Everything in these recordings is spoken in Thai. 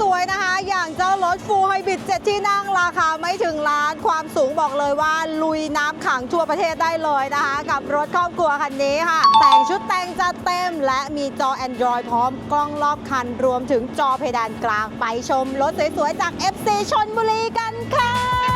สวยๆนะคะ อย่างเจ้ารถฟูไฮบริดเจ็ที่นั่งราคาไม่ถึงล้าน ความสูงบอกเลยว่าลุยน้ำขังทั่วประเทศได้เลยนะคะ กับรถครอบครัวคันนี้ค่ะ แต่งชุดแต่งจัดเต็ม และมีจอ Android พร้อมกล้องรอบคัน รวมถึงจอเพดานกลางไปชมรถสวยๆจาก FC ชนบุรีกันค่ะ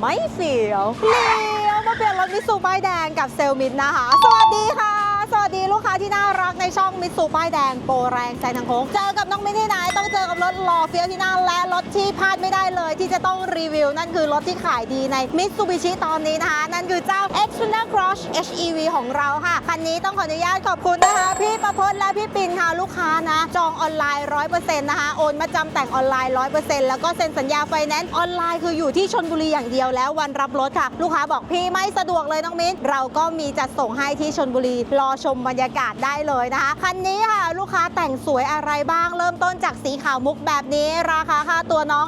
ไม่เสียวเลี้ยวมาเปลี่ยนรถมิสูป้ายแดงกับเซลมิดนะคะ สวัสดีค่ะ สวัสดีลูกค้าที่น่ารักในช่องมิตซูป้ายแดงโปรแรงแซงทางโค้งเจอกับน้องมินที่ไหนต้องเจอกับรถหล่อเฟี้ยวที่น่าและรถที่พลาดไม่ได้เลย ที่จะต้องรีวิว นั่นคือรถที่ขายดีในมิตซูบิชิตอนนี้นะคะ นั่นคือเจ้า Xpander Cross HEV ของเราค่ะ คันนี้ต้องขออนุญาตขอบคุณนะคะ พี่ประพจน์และพี่ปินค่ะลูกค้านะ จองออนไลน์ 100%นะคะโอนมาจำแต่งออนไลน์ 100%แล้วก็เซ็นสัญญาไฟแนนซ์ออนไลน์คืออยู่ที่ชนบุรีอย่างเดียวแล้ววันรับรถค่ะ ลูกค้าบอกพี่ไม่สะดวกเลยน้องมิ้นเราก็มีจัดส่งให้ที่ชนบุรีรอชชมบรรยากาศได้เลยนะคะ คันนี้ค่ะ ลูกค้าแต่งสวยอะไรบ้าง เริ่มต้นจากสีขาวมุกแบบนี้ ราคาค่าตัวน้อง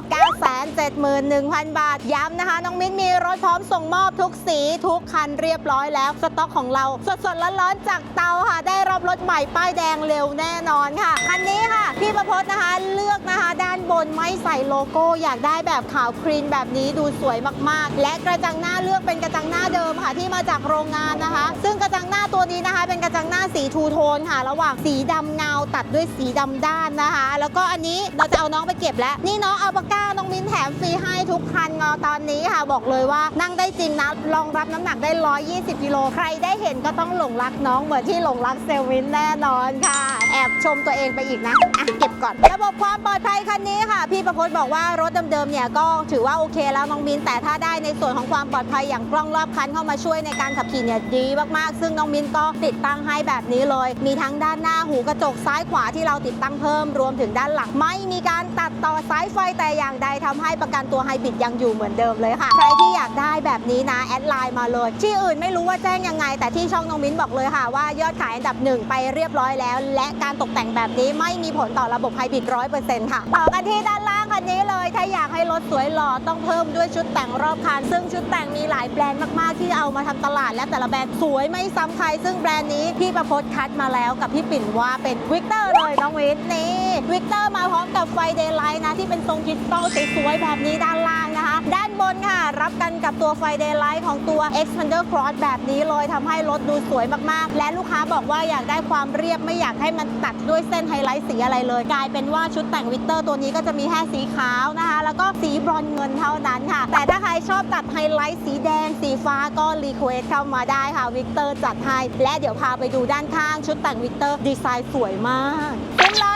971,000 บาท ย้ำนะคะ น้องมิ้นมีรถพร้อมส่งมอบทุกสีทุกคันเรียบร้อยแล้ว สต็อกของเรา สดๆร้อนๆจากเตาค่ะ ได้รับรถใหม่ป้ายแดงเร็วแน่นอนค่ะ คันนี้ค่ะ พี่ประพจน์นะคะเลือกนะคะด้ บนไม่ใส่โลโก้ อยากได้แบบขาวครีนแบบนี้ดูสวยมากๆ และกระจังหน้าเลือกเป็นกระจังหน้าเดิมค่ะที่มาจากโรงงานนะคะ ซึ่งกระจังหน้าตัวนี้นะคะ เป็นกระจังหน้าสีทูโทนค่ะ ระหว่างสีดำเงาตัดด้วยสีดำด้านนะคะ แล้วก็อันนี้เราจะเอาน้องไปเก็บแล้วนี่น้องอัลปาก้าน้องมิ้นแถมฟรีให้ทุกคันเงอตอนนี้ค่ะบอกเลยว่านั่งได้จริงนะรองรับน้ำหนักได้ 120กิโลใครได้เห็นก็ต้องหลงรักน้องเหมือนที่หลงรักเซลวินแน่นอนค่ะ แอบชมตัวเองไปอีกนะอะเก็บ ก่อน ระบบความปลอดภัยคันนี้ค่ะ พี่ประพจน์บอกว่ารถเดิมๆเนี่ยก็ถือว่าโอเคแล้วน้องมินแต่ถ้าได้ในส่วนของความปลอดภัยอย่างกล้องรอบคันเข้ามาช่วยในการขับขี่เนี่ยดีมากๆ ซึ่งน้องมินก็ติดตั้งให้แบบนี้เลย มีทั้งด้านหน้าหูกระจกซ้ายขวาที่เราติดตั้งเพิ่มรวมถึงด้านหลังไม่มีการตัดต่อสายไฟแต่อย่างใดทำให้ประกันตัวไฮบริดยังอยู่เหมือนเดิมเลยค่ะ ใครที่อยากได้แบบนี้นะแอดไลน์มาเลย ที่อื่นไม่รู้ว่าแจ้งยังไง แต่ที่ช่องน้องมิ้นบอกเลยค่ะว่ายอดขายอันดับหนึ่งไปเรียบร้อยแล้ว และการตกแต่งแบบนี้ไม่มีผลต่อระบบไฮบริดร้อยเปอร์เซ็นต์ค่ะ ต่อกันที่ด้านล่างคันนี้เลย ถ้าอยากให้รถสวยหล่อต้องเพิ่มด้วยชุดแต่งรอบคัน ซึ่งชุดแต่งมีหลายแบรนด์มาก ๆ ที่เอามาทำตลาดและแต่ละแบรนด์สวยไม่ซ้ำใคร ซึ่งแบรนด์นี้พี่ประพจน์คัดมาแล้วกับพี่ปิ่นว่าเป็นวิกเตอร์เลยน้องวิทนี่วิกเตอร์มาพร้อมกับไฟเดย์ไลท์นะที่เป็นทรงคริสตัลสวยๆแบบนี้ด้านล่าง ด้านบนค่ะ รับกันกับตัวไฟเดย์ไลท์ของตัว Xpander Cross แบบนี้เลยทำให้รถดูสวยมากๆ และลูกค้าบอกว่าอยากได้ความเรียบไม่อยากให้มันตัดด้วยเส้นไฮไลท์สีอะไรเลย กลายเป็นว่าชุดแต่งวิกเตอร์ตัวนี้ก็จะมีแค่สีขาวนะคะ แล้วก็สีบรอนเงินเท่านั้นค่ะ แต่ถ้าใครชอบตัดไฮไลท์สีแดง สีฟ้าก็รีเควสเข้ามาได้ค่ะวิกเตอร์จัดให้และเดี๋ยวพาไปดูด้านข้างชุดแต่งวิกเตอร์ดีไซน์สวยมากซุ้มล้อด้านข้างค่ะ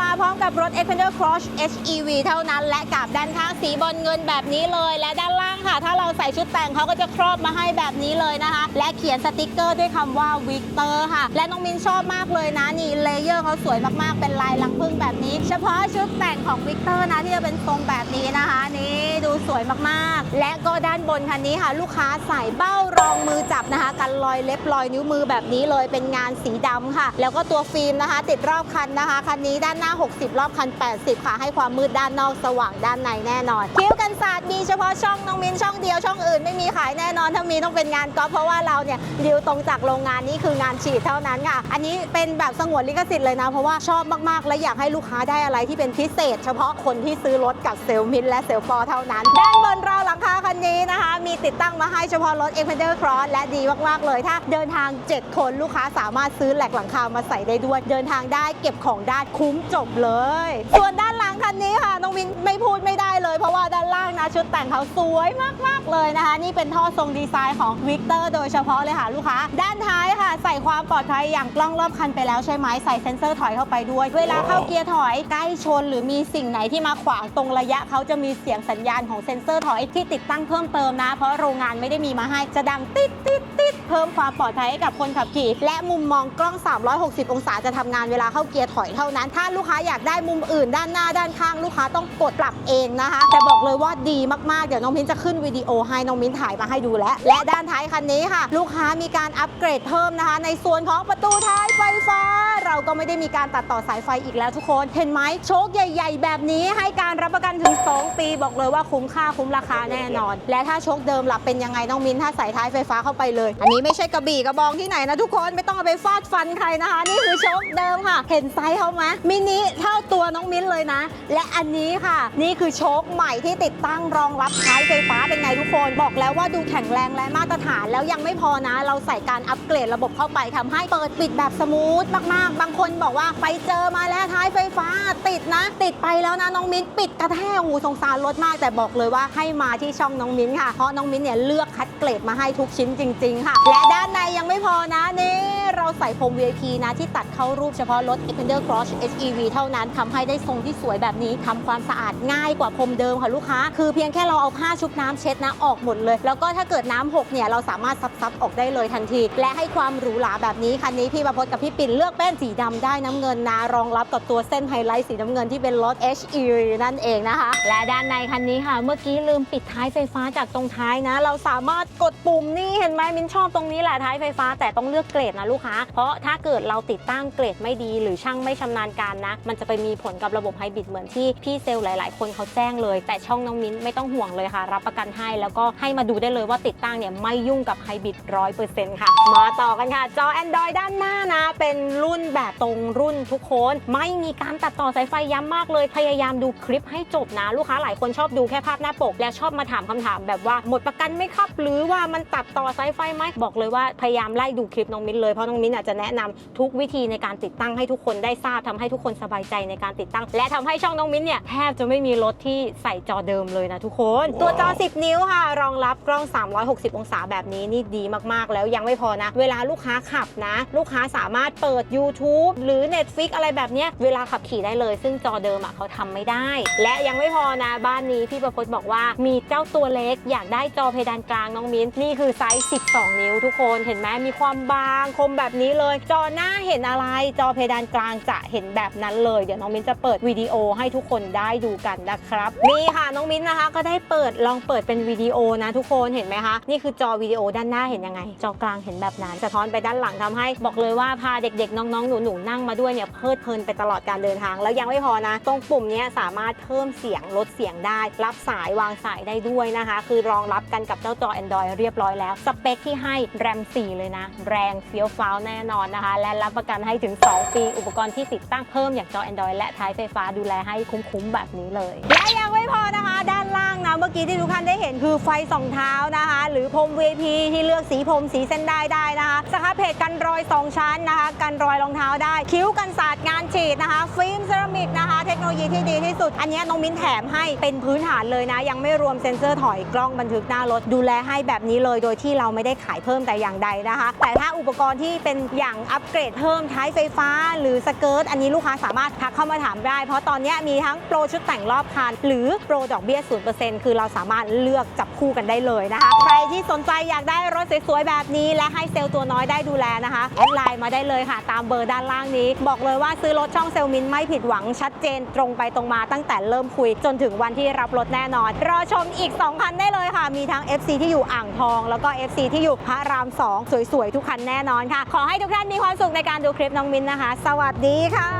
มาพร้อมกับรถ Xpander Cross HEV เท่านั้น และกับด้านข้างสีบอลเงินแบบนี้เลยและด้านล่าง ค่ะ ถ้าเราใส่ชุดแต่งเขาก็จะครอบมาให้แบบนี้เลยนะคะ และเขียนสติกเกอร์ด้วยคำว่าวิกเตอร์ค่ะ และน้องมินชอบมากเลยนะนี่เลเยอร์เขาสวยมากๆ เป็นลายลังพึ่งแบบนี้ เฉพาะชุดแต่งของวิกเตอร์นะที่จะเป็นทรงแบบนี้นะคะนี่ดูสวยมากๆ และก็ด้านบนคันนี้ค่ะ ลูกค้าใส่เบ้ารองมือจับนะคะ กันรอยเล็บรอยนิ้วมือแบบนี้เลยเป็นงานสีดำค่ะ แล้วก็ตัวฟิล์มนะคะ ติดรอบคันนะคะคันนี้ด้านหน้า 60 รอบคัน 80 ค่ะ ให้ความมืดด้านนอกสว่างด้านในแน่นอน คิ้วกันศาสตร์มีเฉพาะช่องน้องมินช่องเดียวช่องอื่นไม่มีขายแน่นอนถ้ามีต้องเป็นงานก๊อฟเพราะว่าเราเนี่ยดีลตรงจากโรงงานนี้คืองานฉีดเท่านั้นค่ะ อันนี้เป็นแบบสงวนลิขสิทธิ์เลยนะ เพราะว่าชอบมาก ๆ และอยากให้ลูกค้าได้อะไรที่เป็นพิเศษ เฉพาะคนที่ซื้อรถกับเซลล์มินและเซลล์ปอเท่านั้น ด้านบนเราหลังคาคันนี้นะคะ มีติดตั้งมาให้เฉพาะรถ e x p a n d e r Cross และดีมาก ๆ เลย ถ้าเดินทาง 7 คนลูกค้าสามารถซื้อแหลกหลังคามาใส่ได้ด้วย เดินทางได้เก็บของได้คุ้มจบเลย ส่วนด้านหลังคันนี้ค่ะน้องวินไม่พูดไม่ได้เลย เพราะว่าด้านล่างนะชุดแต่งเขาสวยมาก ๆ เลยนะคะ นี่เป็นท่อทรงดีไซน์ของวิกเตอร์โดยเฉพาะเลยค่ะลูกค้า ด้านท้ายค่ะ ใส่ความปลอดภัยอย่างกล้องรอบคันไปแล้วใช่ไหมใส่เซ็นเซอร์ถอยเข้าไปด้วย เวลาเข้าเกียร์ถอยใกล้ชน หรือมีสิ่งไหนที่มาขวางตรงระยะเขาจะมีเสียงสัญญาณของเซ็นเซอร์ถอยที่ติดตั้งเพิ่มเติมนะ เพราะโรงงานไม่ได้มีมาให้จะดังติ๊ดติ๊ดติ๊ดเพิ่มความปลอดภัยให้กับคนขับขี่ และมุมมองกล้อง 360 องศาจะทำงานเวลาเข้าเกียร์ถอยเท่านั้น ถ้าลูกค้าอยากได้มุมอื่นด้านหน้าด้านข้างลูกค้าต้องกดปรับเองนะคะ แต่บอกเลยว่าดีมากๆเดี๋ยวน้องมิ้นจะขึ้นวิดีโอให้น้องมิ้นถ่ายมาให้ดูแล้ว และด้านท้ายคันนี้ค่ะ ลูกค้ามีการอัปเกรดเพิ่มนะคะ ในส่วนของประตูท้ายไฟฟ้า เราก็ไม่ได้มีการตัดต่อสายไฟอีกแล้วทุกคน เห็นไหมโชคใหญ่ ๆ แบบนี้ให้การรับประกันถึง 2 ปีบอกเลยว่าคุ้มค่าคุ้มราคาแน่นอน และถ้าโชคเดิมล่ะเป็นยังไงน้องมินถ้าใส่ท้ายไฟฟ้าเข้าไปเลย อันนี้ไม่ใช่กระบี่กระบองที่ไหนนะทุกคนไม่ต้องเอาไปฟาดฟันใครนะคะ นี่คือโชคเดิมค่ะ เห็นไซส์เขาไหมมินิเท่าตัวน้องมินเลยนะ และอันนี้ค่ะ นี่คือโชคใหม่ที่ติดตั้งรองรับท้ายไฟฟ้าเป็นไงทุกคนบอกแล้วว่าดูแข็งแรงและมาตรฐานแล้วยังไม่พอนะ เราใส่การอัปเกรดระบบเข้าไปทำให้เปิดปิดแบบสมูทมากๆบางคนบอกว่าไปเจอมาแล้วท้ายไฟฟ้า ติดนะ ติดไปแล้วนะน้องมิ้นปิดกระแทกหูสงสารรถมากแต่บอกเลยว่าให้มาที่ช่องน้องมิ้นค่ะ เพราะน้องมิ้นเนี่ยเลือกคัดเกรดมาให้ทุกชิ้นจริง ๆ ค่ะ และด้านในยังไม่พอนะนี่เราใส่พรม VIP นะที่ตัดเข้ารูปเฉพาะรถ Xpander Cross HEV เท่านั้นทำให้ได้ทรงที่สวยแบบนี้ทำความสะอาดง่ายกว่าพรมเดิมค่ะลูกค้า คือเพียงแค่เราเอาผ้าชุบน้ำเช็ดนะออกหมดเลย แล้วก็ถ้าเกิดน้ำหกเนี่ยเราสามารถซับๆออกได้เลยทันที และให้ความหรูหราแบบนี้คันนี้พี่ประพจน์กับพี่ปิ่นเลือกเป็นสีีดำได้น้ำเงินนะรองรับกับตัวเส้นไฮไลท์สีน้ำเงินที่เป็นรถ HEV นั่นเองนะคะ และด้านในคันนี้ค่ะ เมื่อกี้ลืมปิดท้ายไฟฟ้าจากตรงท้ายนะ เราสามารถกดปุ่มนี่เห็นไหมมินชอบตรงนี้แหละท้ายไฟฟ้าแต่ต้องเลือกเกรดนะลูกค้า เพราะถ้าเกิดเราติดตั้งเกรดไม่ดี หรือช่างไม่ชำนาญการนะ มันจะไปมีผลกับระบบไฮบริดเหมือนที่พี่เซลล์หลาย ๆ คนเขาแจ้งเลย แต่ช่องน้องมิ้นไม่ต้องห่วงเลยค่ะ รับประกันให้แล้วก็ให้มาดูได้เลยว่าติดตั้งเนี่ยไม่ยุ่งกับไฮบริดร้อยเปอร์เซ็นต์ค่ะมาต่อกันค่ะจอ Android ด้านหน้านะเป็นรุ่นแบบตรงรุ่นทุกคน ไม่มีการตัดต่อสายไฟย้ำมากเลย พยายามดูคลิปให้จบนะลูกค้าหลายคนชอบดูแค่ภาพหน้าปก และชอบมาถามคำถามแบบว่าหมดประกันไหมครับ หรือว่ามันตัดต่อสายไฟไหมบอกเลยว่าพยายามไล่ดูคลิปน้องมิ้นเลยเพราะน้องมิ้นอาจจะแนะนำทุกวิธีในการติดตั้งให้ทุกคนได้ทราบทำให้ทุกคนสบายใจในการติดตั้ง และทำให้ช่องน้องมิ้นเนี่ยแทบจะไม่มีรถที่ใส่จอเดิมเลยนะทุกคน ตัวจอ 10 นิ้วค่ะ รองรับกล้อง 360 องศาแบบนี้นี่ดีมากๆ แล้วยังไม่พอนะ เวลาลูกค้าขับนะ ลูกค้าสามารถเปิด YouTube หรือ Netflix อะไรแบบเนี้ยเวลาขับขี่ได้เลย ซึ่งจอเดิมอะเขาทำไม่ได้ และยังไม่พอนะบ้านนี้พี่ประพจน์บอกว่ามีเจ้าตัวเล็ก อยากได้จอเพดานกลางน้องมิ้นนี่คือไซส์ 12 นิ้วทุกคนเห็นไหมมีความบางคมแบบนี้เลย จอหน้าเห็นอะไรจอเพดานกลางจะเห็นแบบนั้นเลยเดี๋ยวน้องมิ้นจะเปิดวิดีโอให้ทุกคนได้ดูกันนะครับนี่ค่ะน้องมิ้นนะคะ ก็ได้เปิดลองเปิดเป็นวิดีโอนะทุกคนเห็นไหมคะนี่คือจอวิดีโอด้านหน้าเห็นยังไง จอกลางเห็นแบบนั้นสะท้อนไปด้านหลังทำให้ บอกเลยว่าพาเด็กๆน้องๆหนูๆนั่งมาด้วยเนี่ยเพลิดเพลินไปตลอดการเดินทาง แล้วยังไม่พอนะ ตรงปุ่มนี้สามารถเพิ่มเสียงลดเสียงได้ รับสายวางสายได้ด้วยนะคะ คือรองรับกันกับเจ้าจอ Android เรียบร้อยแล้ว สเปคที่ให้แรม 4 เลยนะ แรงเฟี้ยวฟ้าวแน่นอนนะคะ และรับประกันให้ถึง 2 ปี อุปกรณ์ที่ติดตั้งเพิ่มอย่างจอ Android และท้ายไฟฟ้าดูแลให้คุ้มๆแบบนี้เลย และยังไม่พอนะคะด้าน นะเมื่อกี้ที่ทุกท่านได้เห็นคือไฟสองเท้านะคะ หรือพรม VIP ที่เลือกสีพรมสีเส้นได้ได้นะคะสครับเพจกันรอย 2 ชั้นนะคะ กันรอยรองเท้าได้ คิ้วกันสาดงานฉีดนะคะ ฟิล์มเซรามิกนะคะ เทคโนโลยีที่ดีที่สุด อันนี้น้องมิ้นแถมให้เป็นพื้นฐานเลยนะ ยังไม่รวมเซ็นเซอร์ถอยกล้องบันทึกหน้ารถดูแลให้แบบนี้เลย โดยที่เราไม่ได้ขายเพิ่มแต่อย่างใดนะคะ แต่ถ้าอุปกรณ์ที่เป็นอย่างอัปเกรดเพิ่มท้ายไฟฟ้า หรือสเกิร์ตอันนี้ลูกค้าสามารถทักเข้ามาถามได้ เพราะตอนนี้มีทั้งโปรชุดแต่งรอบคันหรือโปรดอกเบี้ย0%คือเราสามารถเลือกจับคู่กันได้เลยนะคะ ใครที่สนใจอยากได้รถสวยๆแบบนี้และให้เซลล์ตัวน้อยได้ดูแลนะคะแอดไลน์มาได้เลยค่ะ ตามเบอร์ด้านล่างนี้ บอกเลยว่าซื้อรถช่องเซลล์มินไม่ผิดหวังชัดเจนตรงไปตรงมาตั้งแต่เริ่มคุย จนถึงวันที่รับรถแน่นอน รอชมอีก 2 คันได้เลยค่ะ มีทั้ง FC ที่อยู่อ่างทอง แล้วก็ FC ที่อยู่พระราม 2 สวยๆ ทุกคันแน่นอนค่ะ ขอให้ทุกท่านมีความสุขในการดูคลิปน้องมินนะคะ สวัสดีค่ะ